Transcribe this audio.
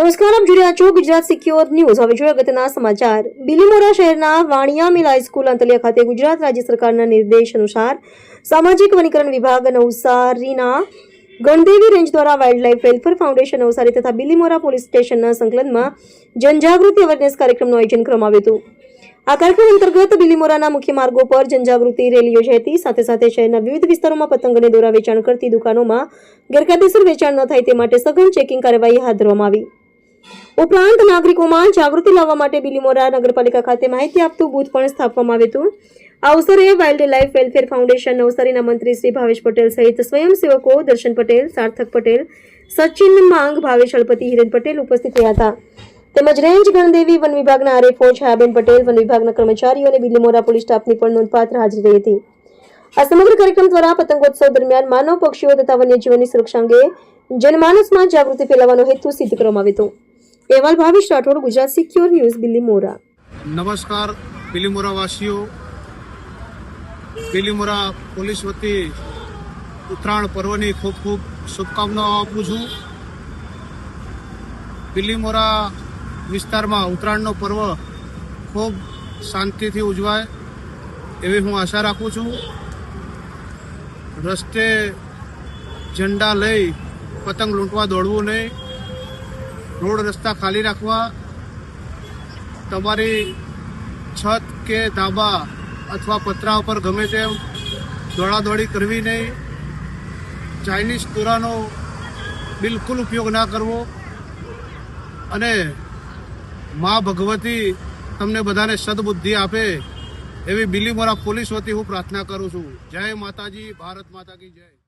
નમસ્કાર, આપ જોઈ છો ગુજરાત સિક્યોર ન્યૂઝ. હવે જોઈએ અગત્યના સમાચાર. બિલીમોરા શહેરના વાણિયા મિલ હાઈસ્કૂલ અંતલિયા ખાતે ગુજરાત રાજ્ય સરકારના નિર્દેશ અનુસાર સામાજિક વનીકરણ વિભાગ નવસારીના ગણદેવી રેન્જ દ્વારા wild life welfare foundation Navsari તથા બિલીમોરા પોલીસ સ્ટેશનના સંકલનમાં જનજાગૃતિ અવેરનેસ કાર્યક્રમનું આયોજન કરવામાં આવ્યું હતું. આ કાર્યક્રમ અંતર્ગત બિલીમોરાના મુખ્ય માર્ગો પર જનજાગૃતિ રેલી યોજાઈ હતી સાથે સાથે શહેરના વિવિધ વિસ્તારોમાં પતંગ અને દોરા વેચાણ કરતી દુકાનોમાં ગેરકાયદેસર વેચાણ ન થાય તે માટે સઘન ચેકિંગ કાર્યવાહી હાથ ધરવામાં આવી. ઉપરાંત નાગરિકોમાં જાગૃતિ લાવવા માટે બિલીમોરા નગરપાલિકા ખાતે માહિતી આપતું બૂથ પણ સ્થાપવામાં આવ્યું હતું. આ અવસરે વાઇલ્ડ લાઇફ વેલફેર ફાઉન્ડેશન નવસારીના મંત્રી શ્રી ભાવેશ પટેલ સહિત સ્વયંસેવકો દર્શન પટેલ, સાર્થક પટેલ, સચિન માંગ, ભાવેશ અળપતિ હિરેન પટેલ ઉપસ્થિત રહ્યા હતા. તેમજ રેન્જ ગણદેવી વન વિભાગના આરએફઓ છાયાબેન પટેલ, વન વિભાગના કર્મચારીઓ અને બિલીમોરા પોલીસ સ્ટાફની પણ નોંધપાત્ર હાજરી રહી હતી. આ સમગ્ર કાર્યક્રમ દ્વારા પતંગોત્સવ દરમિયાન માનવ પક્ષીઓ તથા વન્યજીવનની સુરક્ષા અંગે જનમાનસમાં જાગૃતિ ફેલાવવાનો હેતુ સિદ્ધ કરવામાં આવ્યો હતો. અહેવાલ ભાવેશ રાઠોડ ગુજરાત સિક્યોર ન્યૂઝ બિલીમોરા નમસ્કાર બિલીમોરા વાસીઓ બિલીમોરા પોલીસ વતી ઉત્તરાયણ પર્વની ખૂબ ખૂબ શુભકામનાઓ આપું છું બિલીમોરા વિસ્તારમાં ઉત્તરાયણનો પર્વ ખૂબ શાંતિથી ઉજવાય એવી હું આશા રાખું છું રસ્તે ઝંડા લઈ પતંગ લૂંટવા દોડવું નહીં રોડ રસ્તા ખાલી રાખવા, તમારી છત કે ધાબા અથવા પતરા ઉપર ગમે તેમ દોડાદોડી કરવી નહીં. ચાઇનીઝ દોરાનો બિલકુલ ઉપયોગ ના કરવો. અને મા ભગવતી તમને બધાને સદબુદ્ધિ આપે એવી બિલીમોરા પોલીસ વતી હું પ્રાર્થના કરું છું. જય માતાજી, ભારત માતા કી જય.